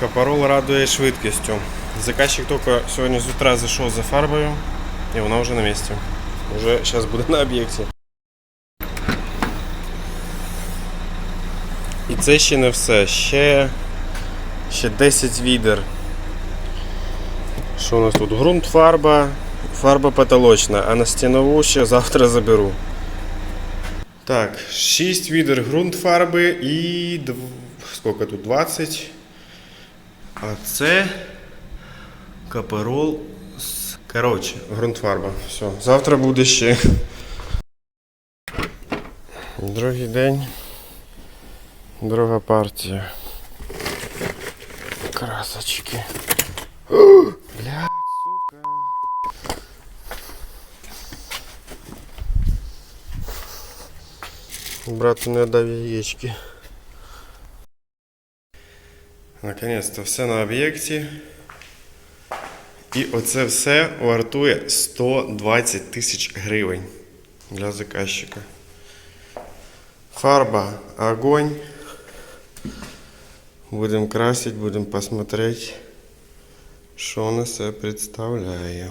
Капарол радує швидкістю. Заказчик тільки сьогодні з утра зайшов за фарбою і вона вже на місці. Уже зараз буде на об'єкті. І це ще не все. Ще, ще 10 відер. Що у нас тут? Грунт фарба, фарба потолочна, а на стінову ще завтра заберу. Так, 6 відер ґрунт фарби і дв... скільки тут? 20. А це каперол з. Коротше, ґрунт фарба. Все. Завтра буде ще. Другий день. Друга партія. Красочки. Бля, сука. Брату не дав яєчки. Наконець-то все на об'єкті. І оце все вартує 120 тисяч гривень для заказчика. Фарба огонь. Будемо красити, будемо посмотреть, що вона себе представляє.